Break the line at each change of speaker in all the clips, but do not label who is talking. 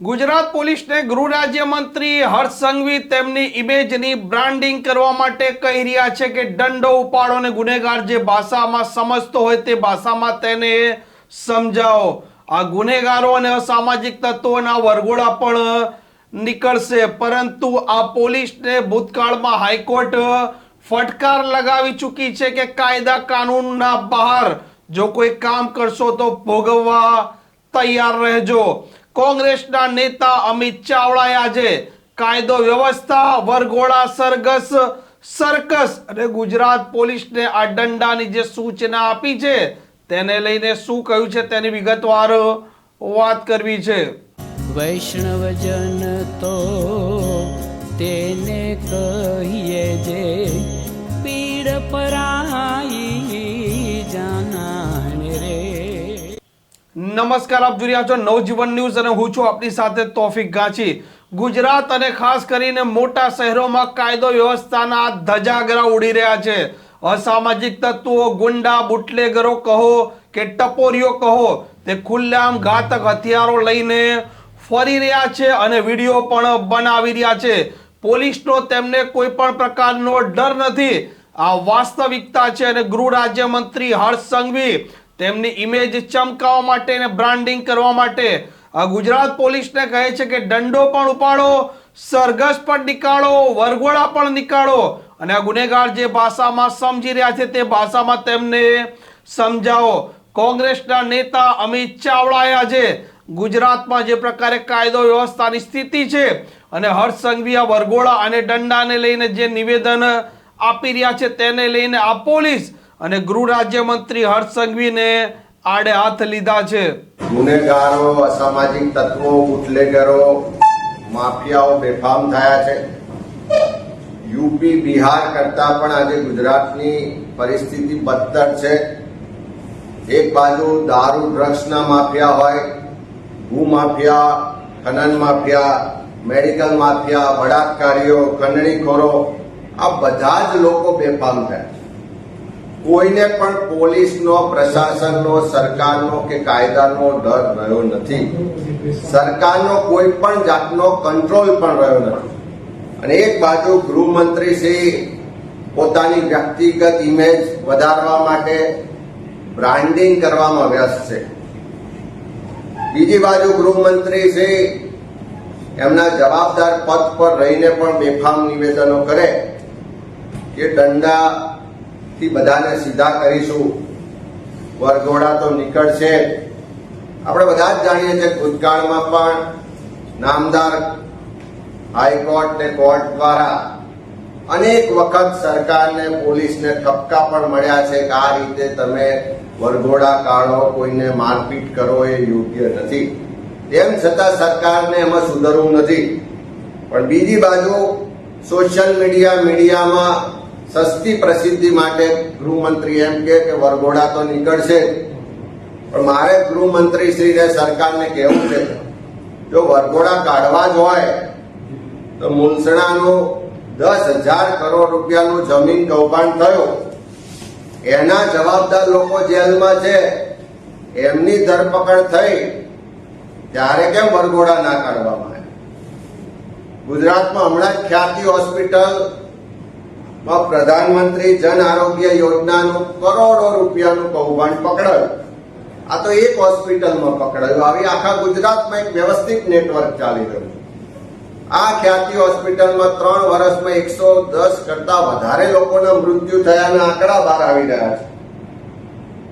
ગુજરાત પોલીસને ગૃહ રાજ્યમંત્રી હર્ષ સંઘવી તેમની ઇમેજની બ્રાન્ડિંગ કરવા માટે કહી રહ્યા છે કે દંડો ઉપાડો અને ગુનેગાર જે ભાષામાં સમજતો હોય તે ભાષામાં તેને સમજાવો. આ ગુનેગારો અને અસામાજિક તત્વોના વરઘોડા પણ નીકળશે. પરંતુ આ પોલીસને ભૂતકાળમાં હાઈકોર્ટ ફટકાર લગાવી ચૂકી છે કે કાયદા કાનૂનના બહાર જો કોઈ કામ કરશો તો ભોગવવા તૈયાર રહેજો. કોંગ્રેસના નેતા અમિત ચાવડાએ આજે કાયદો વ્યવસ્થા, વરઘોડા સરઘસ, સર્કસ અને ગુજરાત પોલીસને આ દંડાની જે સૂચના આપી છે તેને લઈને શું કહ્યું છે તેની વિગતવાર વાત કરવી છે.
વૈષ્ણવજન તો તેને કહીએ જે પીડ પરાઈ
નમસ્કાર, આપ જોઈ રહ્યા છો નવજીવન ન્યૂઝ અને હું છું આપની સાથે તોફિક ગાંચી. ગુજરાત અને ખાસ કરીને મોટા શહેરોમાં કાયદો વ્યવસ્થાના ધજાગરા ઉડી રહ્યા છે. અસામાજિક તત્વો, ગુંડા, બુટલેગરો કહો કે ટપોરીઓ કહો, તે ખુલ્લેઆમ ઘાતક હથિયારો લઈને ફરી રહ્યા છે અને વીડિયો પણ બનાવી રહ્યા છે. પોલીસનો તેમને કોઈ પણ પ્રકારનો ડર નથી. આ વાસ્તવિકતા છે અને ગૃહ રાજ્યમંત્રી હર્ષ સંઘવી તેમની ઇમેજ ચમકાવવા માટે અને બ્રાન્ડિંગ કરવા માટે. આ ગુજરાત પોલીસને કહે છે કે દંડો પણ ઉપાડો, સરઘસ પણ નીકાળો, વરઘોડા પણ નીકાળો. અને આ ગુનેગાર જે ભાષામાં સમજી રહ્યા છે તે ભાષામાં તેમને સમજાવો. કોંગ્રેસના નેતા અમિત ચાવડાએ આજે ગુજરાતમાં જે પ્રકારે કાયદો વ્યવસ્થાની સ્થિતિ છે અને હર્ષ સંઘવી વરઘોડા અને દંડાને લઈને જે નિવેદન આપી રહ્યા છે તેને લઈને આ પોલીસ અને ગૃહ રાજ્યમંત્રી હર્ષ સંઘવીને આડે હાથ લીધા છે.
ગુનેગારો, અસામાજિક તત્વો, બુટલેગરો, માફિયાઓ બેફામ થયા છે. યુપી, બિહાર કરતા પણ આજે ગુજરાતની પરિસ્થિતિ બદતર છે. એક બાજુ દારૂ, ડ્રગ્સના માફિયા હોય, ભૂ માફિયા, ખનન માફિયા, મેડિકલ માફિયા, બળાત્કારીઓ, ખંડણીખોરો, આ બધા જ લોકો બેફામ થયા કોઈને પણ પોલીસનો, પ્રશાસનનો, સરકારનો કે કાયદાનો ડર રહ્યો નથી. સરકારનો કોઈ પણ જાતનો કંટ્રોલ પણ રહ્યો નથી. અને એક બાજુ ગૃહમંત્રી શ્રી પોતાની વ્યક્તિગત ઇમેજ વધારવા માટે બ્રાન્ડિંગ કરવામાં વ્યસ્ત છે. બીજી બાજુ ગૃહમંત્રી શ્રી એમના જવાબદાર પદ પર રહીને પણ બેફામ નિવેદનો કરે કે દંડા થી બધાને સીધા કરીશું. વરઘોડા તો નીકળશે. આપણે બધા જ જાણીએ છીએ ભૂતકાળમાં પણ નામદાર હાઈકોર્ટ ને કોર્ટ દ્વારા અનેક વખત સરકારને, પોલીસને ઠપકા પણ મળ્યા છે કે આ રીતે તમે વરઘોડા કાઢો, કોઈને મારપીટ કરો એ યોગ્ય નથી. તેમ છતાં સરકારને એમાં સુધરવું નથી. પણ બીજી બાજુ સોશિયલ મીડિયા મીડિયામાં સસ્તી પ્રસિદ્ધિ માટે ગૃહમંત્રી એમ કે વરઘોડા તો નીકળશે. પણ મારે ગૃહમંત્રી શ્રીને સરકારને કહેવું છે. જો વરઘોડા કાઢવા જ હોય, તો મૂલસણાનું દસ હજાર કરોડ રૂપિયાનું જમીન કૌભાંડ થયું. એના જવાબદાર લોકો જેલમાં છે. એમની ધરપકડ થઈ. ત્યારે કેમ વરઘોડા ના કાઢવામાં આવ્યા? ગુજરાતમાં હમણાં ખ્યાતિ હોસ્પિટલ પ્રધાનમંત્રી જન આરોગ્ય યોજનાનું કરોડો રૂપિયાનું કૌભાંડ પકડાયું. આ તો એક હોસ્પિટલમાં પકડાયું. આવી આખા ગુજરાતમાં એક વ્યવસ્થિત નેટવર્ક ચાલી રહ્યું આ ખ્યાતિ હોસ્પિટલમાં ત્રણ વર્ષમાં એકસો દસ કરતા વધારે લોકોના મૃત્યુ થયાના આંકડા બહાર આવી રહ્યા છે.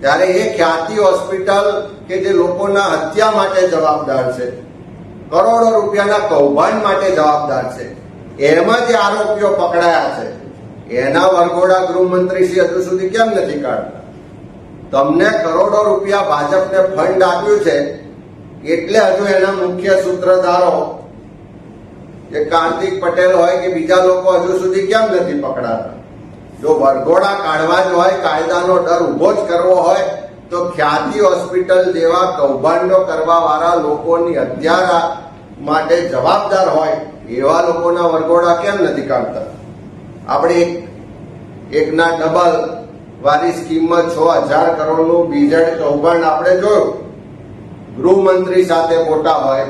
ત્યારે એ ખ્યાતિ હોસ્પિટલ કે જે લોકોના હત્યા માટે જવાબદાર છે, કરોડો રૂપિયાના કૌભાંડ માટે જવાબદાર છે, એમાં જે આરોપીઓ પકડાયા છે એના વરઘોડા ગૃહમંત્રી શ્રી હજુ સુધી કેમ નથી કાઢતા તમને કરોડો રૂપિયા ભાજપને ફંડ આપ્યું છે, એટલે હજુ એના મુખ્ય સૂત્રધારો, જે કાર્તિક પટેલ હોય કે બીજા લોકો હજુ સુધી કેમ નથી પકડાતા? જો વરઘોડા કાઢવા જ હોય, કાયદાનો ડર ઊભો જ કરવો હોય, તો ખ્યાતિ હોસ્પિટલ જેવા કૌભાંડો કરવા વાળા લોકોની હત્યા માટે જવાબદાર હોય, એવા લોકોના વરઘોડા કેમ નથી કાઢતા? આપણે એક, એકના ડબલ વાળી સ્કીમમાં છ હજાર કરોડનું બીજેડ કૌભાંડ આપણે જોયું. ગૃહમંત્રી સાથે મોટા હોય,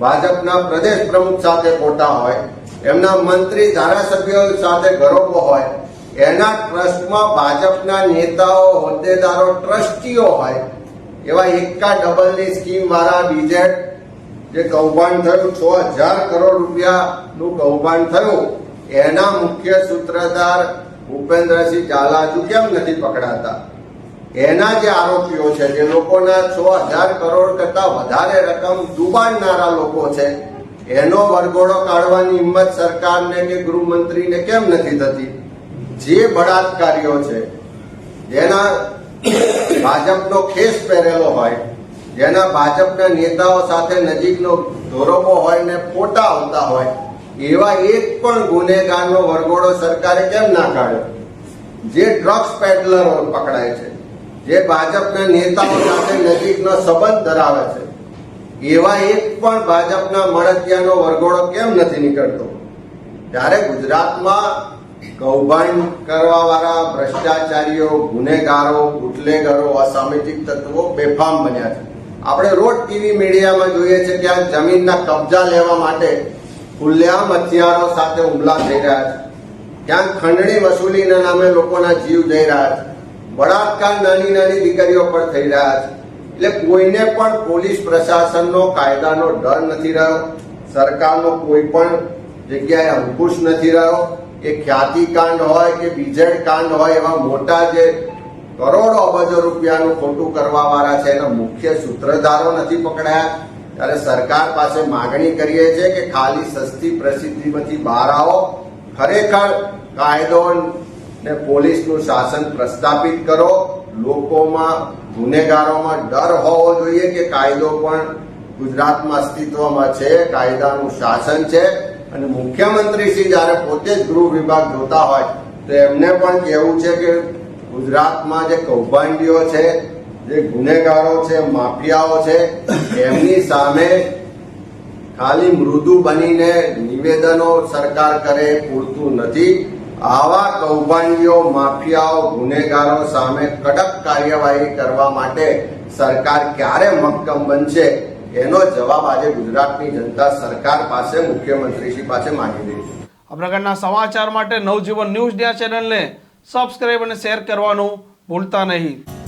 ભાજપના પ્રદેશ પ્રમુખ સાથે ખોટા હોય, એમના મંત્રી ધારાસભ્યો સાથે ગરોબો હોય, એના ટ્રસ્ટમાં ભાજપના નેતાઓ, હોદ્દેદારો, ટ્રસ્ટીઓ હોય, એવા એકા ડબલની સ્કીમ વાળા બીજેડ જે કૌભાંડ થયું, છ હજાર કરોડ રૂપિયાનું કૌભાંડ થયું. એના મુખ્ય સૂત્રધાર ભૂપેન્દ્રસિંહ ઝાલાજુ કેમ નથી પકડાતા? એના જે આરોપીઓ છે, જે લોકોના છ હજાર કરોડ કરતા વધારે રકમ ડૂબાડનારા લોકો છે, એનો વરઘોડો કાઢવાની હિંમત સરકારને કે ગૃહમંત્રીને કેમ નથી થતી? જે બળાત્કારીઓ છે, જેના ભાજપનો ખેસ પહેરેલો હોય, જેના ભાજપના નેતાઓ સાથે નજીકનો ધોરમો હોય ને ફોટા આવતા હોય એવા એક પણ ગુનેગારનો વરઘોડો સરકારે કેમ ના કાઢ્યો? જે ડ્રગ્સ પેડલરો પકડાય છે, જે ભાજપના નેતાઓ સાથે નજીકનો સંબંધ ધરાવે છે, એવા એક પણ ભાજપના મળતિયાનો વરઘોડો કેમ નથી નીકળતો? ત્યારે ગુજરાતમાં કૌભાંડ કરવાવાળા ભ્રષ્ટાચારીઓ, ગુનેગારો, બુટલેગરો, અસામાજિક તત્વો બેફામ બન્યા છે. આપણે રોજ ટીવી મીડિયામાં જોઈએ છે આ જમીનના કબજા લેવા માટે ખુલ્લેઆમ હથિયારો સાથે હુમલા થઈ રહ્યા છે. ક્યાંક ખંડણી વસૂલીના નામે લોકોના જીવ જઈ રહ્યા છે. બળાત્કાર નાની નાની દીકરીઓ પર થઈ રહ્યા છે. એટલે કોઈને પણ પોલીસ પ્રશાસનનો કાયદાનો ડર નથી રહ્યો. સરકારનો કોઈ પણ જગ્યાએ અંકુશ નથી રહ્યો. એ ખ્યાતિકાંડ હોય કે બીજેડ કાંડ હોય એવા મોટા જે કરોડો અબજો રૂપિયાનું ખોટું કરવા વાળા છે એના મુખ્ય સૂત્રધારો નથી પકડાયા. ત્યારે સરકાર પાસે માગણી કરીએ છીએ કે ખાલી સસ્તી પ્રસિદ્ધિમાંથી બહાર આવો. ખરેખર કાયદો ને પોલીસનું શાસન પ્રસ્થાપિત કરો. લોકોમાં, ગુનેગારોમાં ડર હોવો જોઈએ કે કાયદો પણ ગુજરાતમાં અસ્તિત્વમાં છે, કાયદાનું શાસન છે. અને મુખ્યમંત્રી શ્રી જયારે પોતે જ ગૃહ વિભાગ જોતા હોય તો એમને પણ કહેવું છે કે ગુજરાતમાં જે કૌભાંડીઓ છે જે ગુનેગારો છે, માફિયાઓ છે, એમની સામે ખાલી મૃદુ બનીને નિવેદનો સરકાર કરે પૂરતું નથી. આવા કૌભાંડીઓ, માફિયાઓ, ગુનેગારો સામે કડક કાર્યવાહી કરવા માટે સરકાર ક્યારે મક્કમ બનશે, એનો જવાબ આજે ગુજરાતની જનતા સરકાર પાસે, મુખ્યમંત્રીશ્રી પાસે માંગી રહી છે.
સમાચાર માટે નવજીવન ન્યૂઝ ડ્યા ચેનલને સબસ્ક્રાઇબ અને શેર કરવાનું ભૂલતા નહીં.